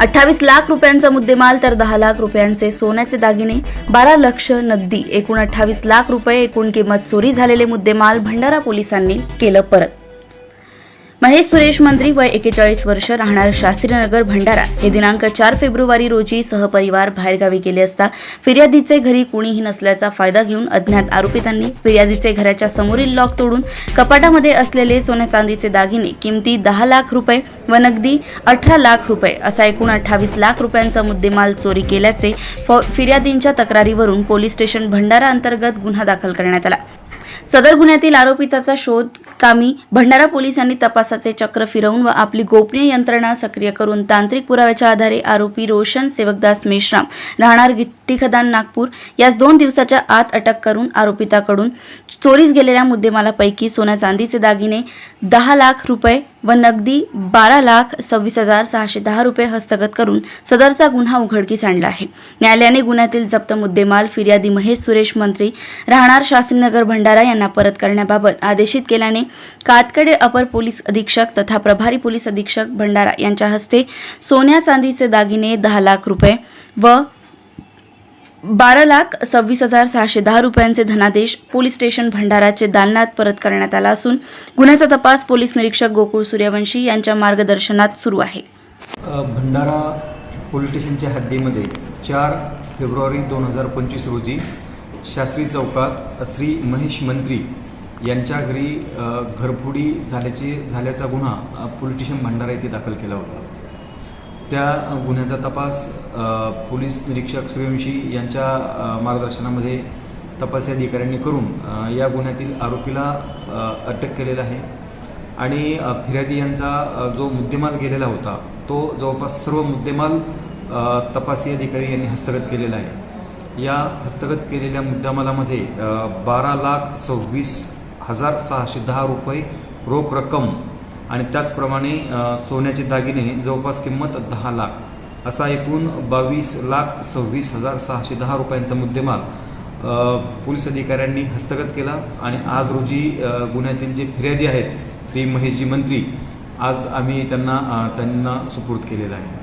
अठ्ठावीस लाख रुपयांचा मुद्देमाल तर दहा लाख रुपयांचे सोन्याचे दागिने बारा लक्ष नगदी एकूण अठ्ठावीस लाख रुपये एकूण किंमत चोरी झालेले मुद्देमाल भंडारा पोलिसांनी केलं परत. महेश सुरेश मंत्री वय एकेचाळीस वर्ष राहणार शास्त्रीनगर भंडारा. हे दिनांक चार फेब्रुवारी रोजी सहपरिवार बाहेरगावी गेले असता फिर्यादीचे घरी कुणीही नसल्याचा फायदा घेऊन अज्ञात आरोपितांनी फिर्यादीचे घराच्या समोरील लॉक तोडून कपाटामध्ये असलेले सोन्या चांदीचे दागिने किमती दहा लाख रुपये व नगदी अठरा लाख रुपये असा एकूण अठ्ठावीस लाख रुपयांचा मुद्देमाल चोरी केल्याचे फ- फिर्यादींच्या तक्रारीवरून पोलीस स्टेशन भंडारा अंतर्गत गुन्हा दाखल करण्यात आला. सदर गुन्ह्यातील आरोपिताचा शोध कामी भंडारा पोलिसांनी तपासाचे चक्र फिरवून व आपली गोपनीय यंत्रणा सक्रिय करून तांत्रिक पुराव्याच्या आधारे आरोपी रोशन सेवकदास मेश्राम राहणार गिट्टी खदान नागपूर यास दोन दिवसाच्या आत अटक करून आरोपिताकडून चोरीस गेलेल्या मुद्देमालापैकी सोन्या चांदीचे दागिने दहा लाख रुपये व नगदी बारा लाख सव्वीस हजार सहाशे दहा रुपये हस्तगत करून सदरचा गुन्हा उघडकीस आणला आहे. न्यायालयाने गुन्ह्यातील जप्त मुद्देमाल फिर्यादी महेश सुरेश मंत्री राहणार शास्त्रीनगर भंडारा यांना परत करण्याबाबत आदेशित केल्याने कातकडे अपर पोलीस अधीक्षक तथा प्रभारी पोलीस अधीक्षक भंडारा यांच्या हस्ते सोन्या चांदीचे दागिने दहा लाख रुपये व बारा लाख सव्वीस हजार सहाशे दहा रुपयांचे धनादेश पोलीस स्टेशन भंडाराचे दालनात परत करण्यात आला असून गुन्ह्याचा तपास पोलीस निरीक्षक गोकुळ सूर्यवंशी यांच्या मार्गदर्शनात सुरू आहे. भंडारा पोलीस स्टेशनच्या हद्दीमध्ये चार फेब्रुवारी दोन हजार पंचवीस रोजी शास्त्री चौकात श्री महेश मंत्री यांच्या घरी घरफोडी झाल्याचे झाल्याचा गुन्हा पोलीस स्टेशन भंडारा येथे दाखल केला होता. त्या गुन्ह्याचा तपास पोलीस निरीक्षक सूर्यवंशी यांच्या मार्गदर्शनामध्ये तपासी अधिकाऱ्यांनी करून या गुन्ह्यातील आरोपीला अटक केलेला आहे. आणि फिर्यादी यांचा जो मुद्देमाल गेलेला होता तो जवळपास सर्व मुद्देमाल तपासी अधिकारी यांनी हस्तगत केलेला आहे. या हस्तगत केलेल्या मुद्देमालामध्ये बारा लाख सव्वीस हजार सहाशे दहा रुपये रोख रक्कम आणि त्याचप्रमाणे सोन्याचे दागिने जवळपास किंमत दहा लाख असा एकूण बावीस लाख सव्वीस हजार सहाशे दहा रुपयांचा मुद्देमाल पोलीस अधिकाऱ्यांनी हस्तगत केला आणि आज रोजी गुन्ह्यातील जे फिर्यादी आहेत श्री महेशजी मंत्री आज आम्ही त्यांना त्यांना सुपूर्द केलेला आहे.